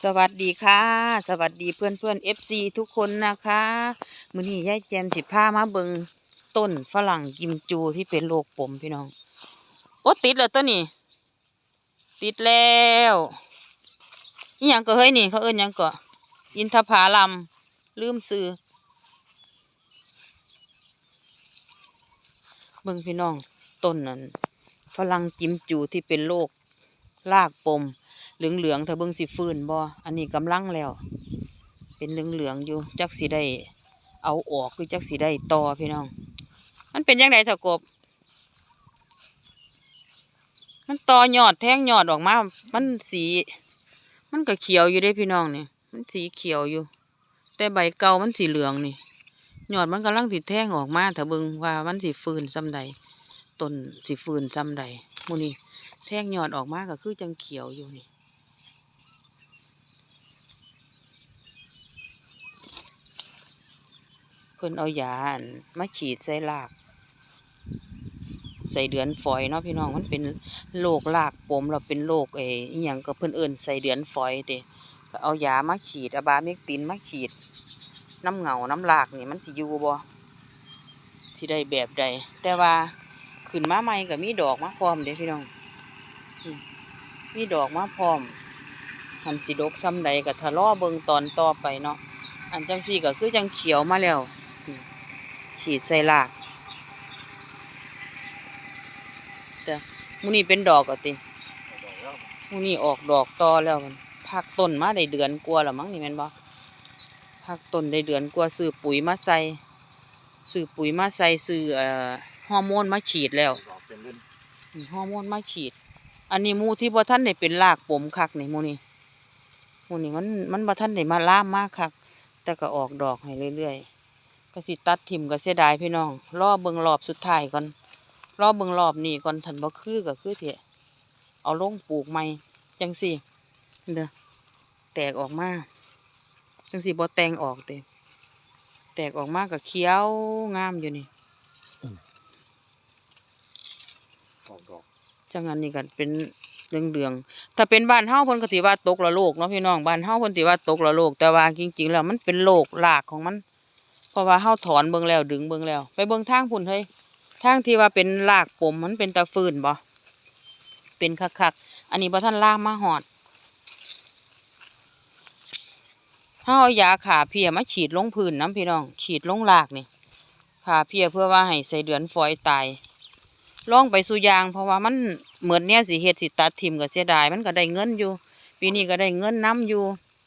สวัสดีค่ะ สวัสดีเพื่อนเพื่อนเอฟซีทุกคนนะคะมือนี้ยายแจมสิพามาเบิงต้นฝรั่งกิมจูที่เป็นโรคปมพี่น้อง โอ้ติดแล้วตัวนี้ ติดแล้วนี่ยังก็เฮ้ยนี่ เขาเอิ้นยังก็อินทผลัมลืมซื้อเบิงพี่น้องต้นนั้นฝรั่งกิมจูที่เป็นโรครากปม เหลืองเหลืองๆถ้าเบิ่งสิฟื้นบ่อันนี้กำลังแล้ว เป็นเหลืองเหลืองๆอยู่จักสิได้ เอาออกคือจักสิได้ต่อพี่น้อง มันเป็นยังไงเถอะกบ มันต่อยอดแทงยอดออกมา มันสี มันก็เขียวอยู่เด้พี่น้องนี่มันสีเขียวอยู่ แต่ใบเก่ามันสีเหลืองนี่ยอดมันกำลังติดแทงออกมาถ้าเบิ่งว่ามันสิฟื้นซ้ำใดต้นสิฟื้นซ้ำใดมูนี่แทงยอดออกมาก็คือจังเขียวอยู่นี่ พิ่นเอายาอันมาฉีดใส่ราก ใส่เดือนฝอยเนาะพี่น้องมันเป็นโรครากปมเราเป็นโรคเออหยังก็เพิ่นเอิ้นใส่เดือนฝอยเด้ก็เอายามาฉีดอะบาเมกตินมาฉีด น้ำเหงาน้ำรากนี่มันสิอยู่บ่สิได้แบบใด แต่ว่าขึ้นมาใหม่ก็มีดอกมาพร้อมเด้พี่น้องมีดอกมาพร้อมหันสิดกซ้ำใดก็ทะเลาะเบิงตอนต่อไปเนาะอันจังซี่ก็คือจังเขียวมาแล้ว ฉีดใส่รากแต่มูนี่เป็นดอกก็ติมูนี่ออกดอกต่อแล้วมันพักต้นมาได้เดือนกว่าแล้วมั้งนี่แม่นบ่พักต้นได้เดือนกว่าซื้อปุ๋ยมาใส่ซื้อปุ๋ยมาใส่ซื้ออฮอร์โมนมาฉีดแล้วมีฮอร์โมนมาฉีด อันนี้มูที่บ่ท่านได้เป็นรากปมคักนี่มูนี่มูนี่มันมันบ่ท่านได้มาล่ามมากคักแต่ก็ออกดอกให้เรื่อยๆ ก็สิตัดทิมก็เสียดายพี่น้องรอเบิ่งรอบสุดท้ายก่อนรอเบิ่งรอบนี้ก่อนทันบ่คือก็คือเถอะเอาลงปลูกใหม่จังสิเด้อแตกออกมาจังสิบ่แต่งออกเตแตกออกมาก็เขียวงามอยู่นี่ออกดอกจังอันนี้ก็เป็นเรื่องๆถ้าเป็นบ้านเฮาเพิ่นก็สิว่าตกละโลกเนาะพี่น้องบ้านเฮาเพิ่นสิว่าตกละโลกแต่ว่าจริง ๆ แล้วมันเป็นโลกรากของมัน เพราะว่าเฮาถอนเบิ่งแล้วดึงเบิ่งแล้ว ไปเบิ่งทางพุ่นเฮ้ยทางที่ว่าเป็นรากปมมันเป็นตะฟืนบ่เป็นคักๆอันนี้บ่ทันลากมาหอดเฮาเอายาขาเพียมาฉีดลงพื้นน้ำพี่น้อง ฉีดลงรากนี่ขาเพียเพื่อว่าให้ใส่เดือนฝอยตายลองไปสู่ยาง เพราะว่ามันเหมือนเนี้ยสิเฮ็ดสิตัดทิมก็เสียดายมันก็ได้เงินอยู่ ปีนี้ก็ได้เงินน้ำอยู่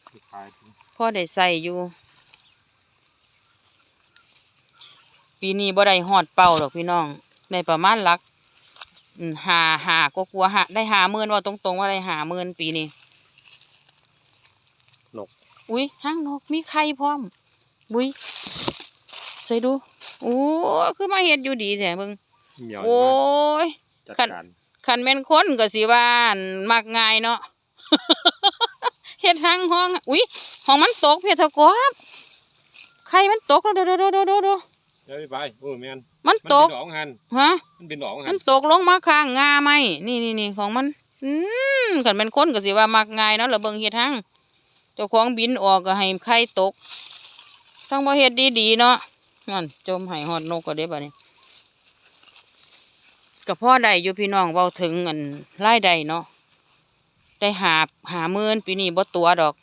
ที่ขายที่พอได้ใส่อยู่ ปีนี้บ่ได้ฮอดเป้าดอกพี่น้องได้ประมาณหลักอืมหาหาก็กลัวหาได้หาหมื่นว่าตรงๆว่าได้หาหมื่นปีนี้นกอุ้ยห้างนกมีไข่พร้อมอุ้ยใส่ดูโอ้คือมาเฮ็ดอยู่ดีแท้เบิ่งเหมียวโอ้ยจัดคันการคันแม่นคนก็สิว่าอั่นมักง่ายเนาะเฮ็ดทางห้องอุ้ยห้องมันตกเพชรกบไข่มันตกแล้วเด้อเด้อเด้อเด้อ เด้อเด้อเดี๋ยวไปโอ้แมนมันมันตเป็นกดอกหันฮะมันเป็นดอกหัมันนตกลงมาข้างงาไหมนี่นี่นี่ของมันอืมคันแม่นคนก็สิว่ามักง่ายเนาะแล้วเบิ่งเฮ็ดทางเจ้าของบินออกก็ให้ไข่ตกต้องบ่เฮ็ดดีๆเนาะนั่นจมให้ฮอดนกก็ได้บัดนี้ก็พอได้อยู่พี่น้องเว้าถึงอันรายได้เนาะได้หาหาหมื่นปีนี้บ่ตัวดอก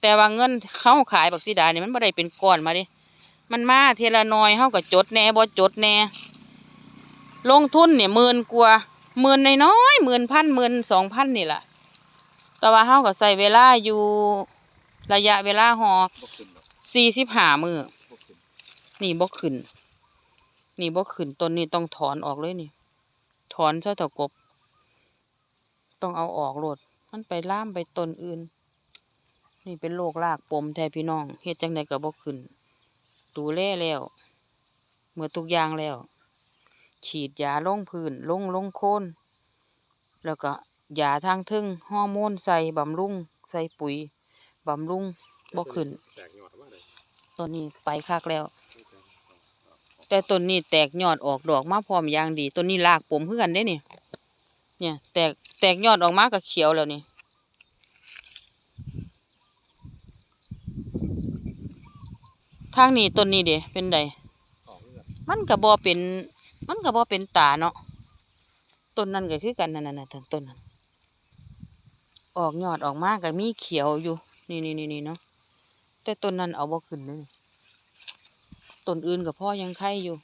แต่ว่าเงินเขาขายบักสีดาเนี่ยมันบ่ได้เป็นก้อนมาเดิ มันมาเทละน้อยเฮาก็จดแหน่บ่จดแหน่ลงทุนเนี่ยหมื่นกว่าหมื่นน้อยหมื่นพันหมื่นสองพันนี่แหละแต่ว่าเฮาก็ใส่เวลาอยู่ระยะเวลาหอสี่สิบห้ามือนี่บ่ขึ้น นี่บ่ขึ้นต้นนี้ต้องถอนออกเลยนี่ ถอนซะเถอะกบ ต้องเอาออกโลดมันไปล่ามไปต้นอื่น นี่เป็นโรครากปมแท้พี่น้องเฮ็ดจังไดก็บ่ขึ้น ดูแลแล้วเมื่อทุกอย่างแล้ว ฉีดยาลงพื้นลงลงโคนแล้วก็ยาทางทึ่งฮอร์โมนใส่บำรุงใส่ปุ๋ยบำรุงบ่ขึ้นแตกยอดมาเลยต้นนี้ไปคักแล้ว แต่ต้นนี้แตกยอดออกดอกมาพร้อมอย่างดีต้นนี้รากปมคือกันได้นี่เนี่ย แตกแตกยอดออกมาก็เขียวแล้วนี่างนี้ต้นนี้เดเป็นไดมันก็บ่เป็น มันก็บ่เป็นตาเนาะต้นนั้นก็คือกันนั่นน่ะๆต้นนั้นออกยอดออกมากก็มีเขียวอยู่ นี่นี่นี่นี่เนาะแต่ต้นนั้นเอาบ่ขึ้นเลยต้นอื่นก็พ่อยังไข่อยู่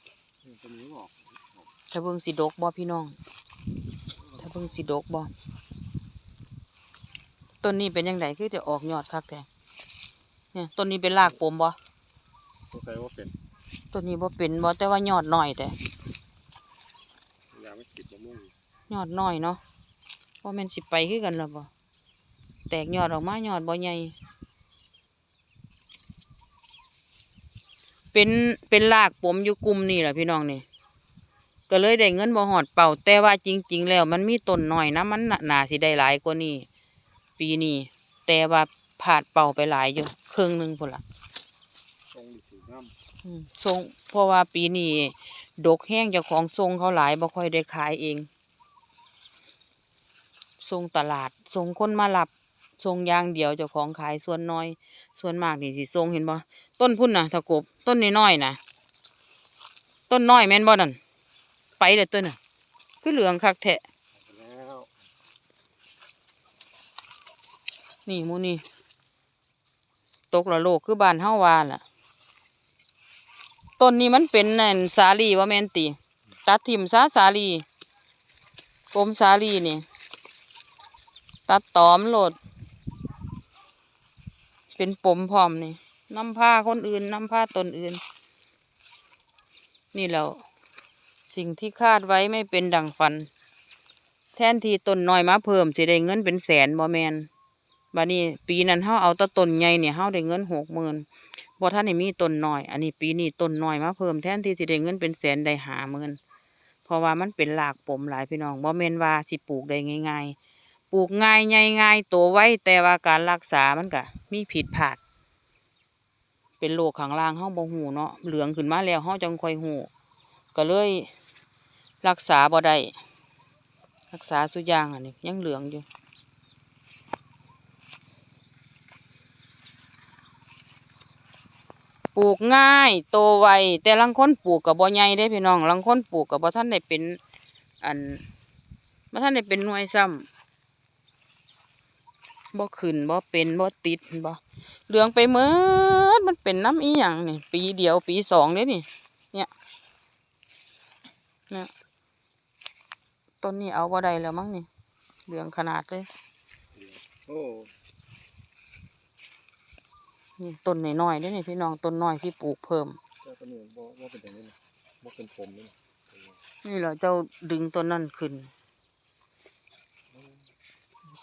ถ้าเบิ่งสิดกบ่พี่น้อง ถ้าเบิ่งสิดกบ่ต้นนี้เป็นยังไงคือจะออกยอดคักแท้เนี่ยต้นนี้เป็นรากปมบ่ สงสัยว่าเป็นต้นนี้บ่เป็นบ่แต่ว่ายอดน้อยแต่ยาไม่ติดมะม่วงยอดน้อยเนาะบ่แม่นสิไปคือกันล่ะบ่แตกยอดออกมายอดบ่ใหญ่เป็นเป็นรากปมอยู่กลุ่มนี่แหละพี่น้องนี่ก็เลยได้เงินบ่หอดเป่า แต่ว่าจริง ๆ แล้ว มันมีต้นน้อยนะมันน่ะน่าสิได้หลายกว่านี้ปีนี้แต่ว่าผาดเป่าไปหลายอยู่ครึ่งหนึงพุ่นล่ะตรงดิถือน้ อืมส่งเพราะว่าปีนี้ดกแห้งเจ้าของส่งเขาหลายบ่ค่อยได้ขายเองส่งตลาดส่งคนมารับส่งอย่างเดียวเจ้าของขายส่วนน้อย ส่วนมากนี่สิส่งเห็นบ่ต้นพุ่นน่ะตะกบต้นน้อยๆน่ะต้นน้อยแม่นบ่นั่นไปเด้อต้นน่ะคือเหลืองคักแท้ำแล้วนี่หมูนี่ตกละโลกคือบ้านเฮาว่าล่ะ ต้นนี้มันเป็นนั่นสาลีว่าแมนติตัดทิ่มซาสาลีกลมสาลีนี่ ตัดตอมโหลด เป็นปมพร้อมนี่น้ำผ้าคนอื่นน้ำผ้าตนอื่น นี่แล้วสิ่งที่คาดไว้ไม่เป็นดังฝัน แทนที่ต้นน้อยมาเพิ่มสิได้เงินเป็นแสนบ่แมนบัดนี้ปีนั้นเฮาเอาตะต้นใหญ่เนี่ยเฮาได้เงินหกหมื่น บ่ท่านได้มีต้นน้อย อันนี้ปีนี้ต้นน้อยมาเพิ่มแทนที่สิได้เงินเป็นแสนได้หาหมื่นเพราะว่ามันเป็นรากปมหลายพี่น้องบ่แม่นว่าสิปลูกได้ง่าย ๆ ปลูกง่ายใหญ่ง่ายโตไว้แต่ว่าการรักษามันก็มีผิดพลาด เป็นโรคข้างล่างเฮาบ่ฮู้เนาะเหลืองขึ้นมาแล้วเฮาจังค่อยฮู้ก็เลยรักษาบ่ได้รักษาสุยางอันนี้ยังเหลืองอยู่ ปลูกง่าย โตไวแต่ลังคนปลูกกับบ่ใหญ่ได้พี่น้องลังคนปลูกกับบ่ท่านได้เป็น อันบ่ท่านได้เป็นหน่วยซ้ำบ่ขึ้นบ่เป็นบ่ติดบ่เหลืองไปเมืดมันเป็นน้ำอีหยังนี่ปีเดียวปีสองเด้นี่ เนี่ยเนี่ยต้นนี้เอาบ่ได้แล้วมั้งนี่เหลืองขนาดเลยโอ้ นี่ต้นน้อยๆเด้นี่พี่น้องต้นน้อยที่ปลูกเพิ่มเจ้าตัวนี้บ่บ่เป็นอย่างนี้นะบ่เป็นผมนี่นะนี่เหราเจ้าดึงต้นนั่นขึ้น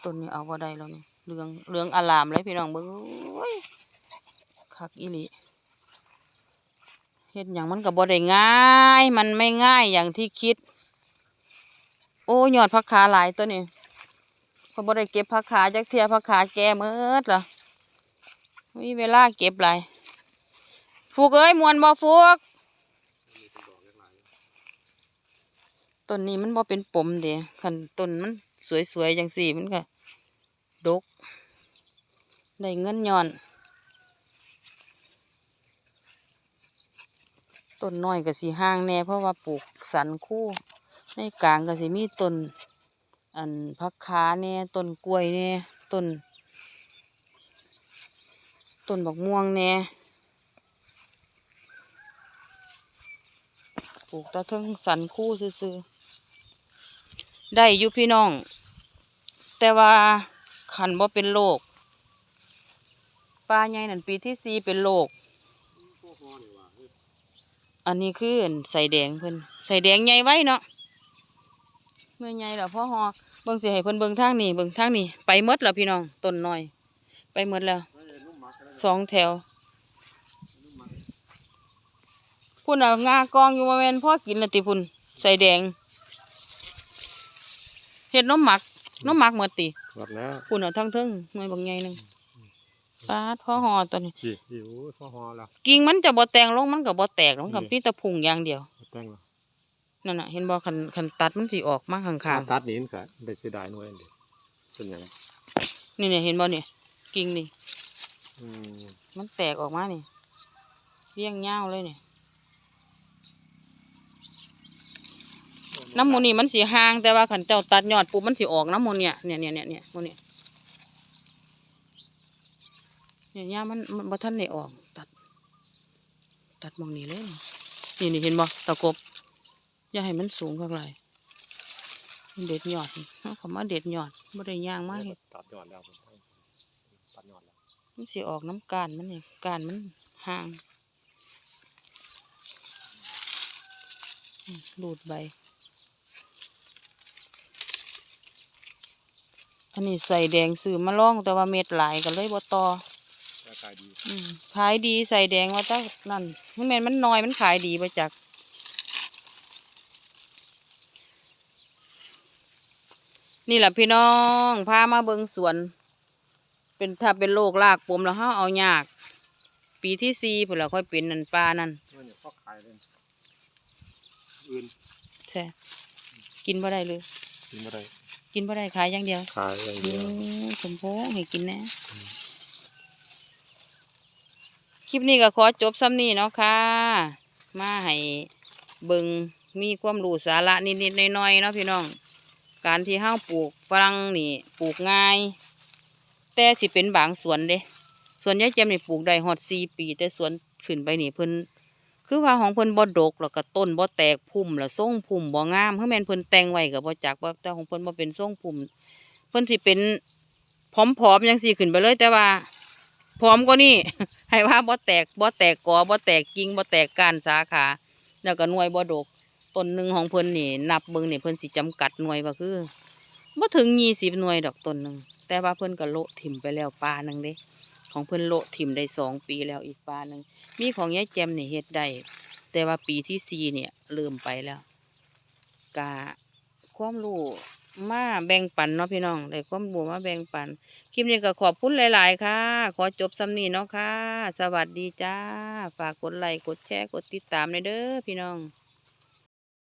ต้นนี้เอาบ่ได้แล้วนี่เหลืองเหลืองอลามเลยพี่น้องเบิ่งโอ้ยคักอีหลีเฮ็ดหยังมันก็บ่ได้ง่าย มันไม่ง่ายอย่างที่คิด โอ้ยอดผักขาหลายตัวนี้พอบ่ได้เก็บผักขาจักเที่ยผักขาแก่เมิดล่ะ มีเวลาเก็บหลายฟูกเอ้ยมวนบ่ฟูกต้นนี้มันบ่เป็นปมเด้คันต้นมันสวยๆจังสี่มันก็ดก ได้เงินย้อน ต้นน้อยก็สิห่างแน่เพราะว่าปลูกสันคู่ ในกลางก็สิมีต้นอันพักขาแน่ต้นกล้วยแน่ต้น ต้นบักม่วงแน่ปลูกแตะเทิงสันคู่ซื่อๆได้อยู่พี่น้อง แต่ว่าขันบ่เป็นโรคปลาใหญ่นั่นปีที่สี่เป็นโรคอันนี้คืออันใส่แดงเพิ่นใส่แดงใหญ่ไว้เนาะเมื่อใหญ่แล้วพ่อฮอเบิ่งสิให้เพิ่นเบิ่งทางนี้เบิ่งทางนี้ไปหมดแล้วพี่น้องต้นหน้อย ไปหมดแล้ว สองแถวนุ่มมักพุ่นเอางากองอยู่ว่าแม่นพ่อกินและติพุ่นใส่แดงเฮ็ดนมหมักนมหมักหมดติหมดแล้วพุ่นเอาทั้งเทิงหน่วยบางใหญ่หนึงปาดพ่อฮอตัวนี้พี่พี่โอ้ยพ่อฮอแล้วกิ่งมันจะบ่แตงลงมันก็บ่แตกลงกับพี่ตะพุงอย่างเดียวแต่งแล้วนั่นน่ะเห็นบ่คันคันตัดมันสิออกมาข้างมาตัดนี่มันก็ได้เสียดายหน่วยอันเดียวเป็นหยังๆนี่เนี่ยเห็นบ่เนี่ยกิ่งนี่อื มมันแตกออกมานี่เรียงยาวเลยเนี่ยน้ำหมูนี่มันสีห่างแต่ว่าขันเจ้าตัดยอดปุ๊บมันสีออกน้ำหมูเนี่ยเนี่ยเนี่ยเนี่ยเนี่ยหมูเนี่ยเนี่ยย่ามันมันบ่ทันได้ออก ตัด ตัดหมองนี้เลยนี่นี่เห็นบ่ตะกบอย่าให้มันสูงข้างไรมันเด็ดยอดนี่เอาเขามาเด็ดยอดบ่ได้ย่างมาเฮ็ดตัดยอดแล้วผมตัดยอดแล้ว มันสิออกน้ำการมันนี่การมันห่างอืมรูดใบ อันนี้ใส่แดงซื้อมาล่องแต่ว่าเม็ดหลายก็เลยบ่ต่อร่างกายดีอืมขายดีใส่แดงว่าจ้านั่นนี่แม่นมันน้อยมันขายดีไปจากนี่แหละพี่น้องพามาเบิงสวน เป็นถ้าเป็นโรครากปมแล้วเฮาเอายาก ปีที่สี่พุ่นละค่อยเป็นนั่นปลานั่นเมื่อเนี่ยพ่อขายเลยอื่นใช่กินบ่ได้เลย กินไม่ได้กินบ่ได้ขายอย่างเดียวขายอย่างโอ้เดียวสมพงษ์ให้กินแนะคลิปนี้ก็ขอจบซ้ำนี้เนาะค่ะ มาให้เบิงมีความรู้สาระนิดๆหน้อยๆเนาะพี่น้อง การที่ห้าปลูกฝรั่งนี่ปลูกง่าย แต่สิเป็นบางสวนเด้สวนยายแจมนี่ปลูกได้ฮอดสี่ปี แต่สวนขึ้นไปนี่เพิ่นคือว่าของเพิ่นบ่ดกแล้วก็ต้นบ่แตกพุ่มแล้วทรงพุ่มบ่งามคือแม่นเพิ่นแต่งไว้ก็บ่จักว่าแต่ของเพิ่นบ่เป็นทรงพุ่มเพิ่นสิเป็นผอมๆจังซี่ขึ้นไปเลย แต่ว่าพร้อมกว่านี้ให้ว่าบ่แตกบ่แตกกอบ่แตกกิ่งบ่แตกก้านสาขา แล้วก็หน่วยบ่ดกต้นหนึ่งของเพิ่นนี่ นับเบิ่งนี่เพิ่นสิจำกัดหน่วยว่าคือบ่ถึงยี่สิบหน่วยดอกต้นหนึ่ง แต่ว่าเพิ่นก็โละถิ่มไปแล้วปลาหนึ่งเด้ ของเพิ่นโละถิ่มได้สองปีแล้วอีกปลาหนึ่งมีของยายแจมนี่เฮ็ดได้แต่ว่าปีที่สี่เนี่ยเริ่มไปแล้วกะความรู้มาแบ่งปันเนาะพี่น้องได้ความรู้มาแบ่งปันคลิปนี้ก็ขอบคุณหลาย ๆ ค่ะ ขอจบสำนีเนาะค่ะ สวัสดีจ้า ฝากกดไลค์กดแชร์กดติดตามในอยเด้อพี่น้อง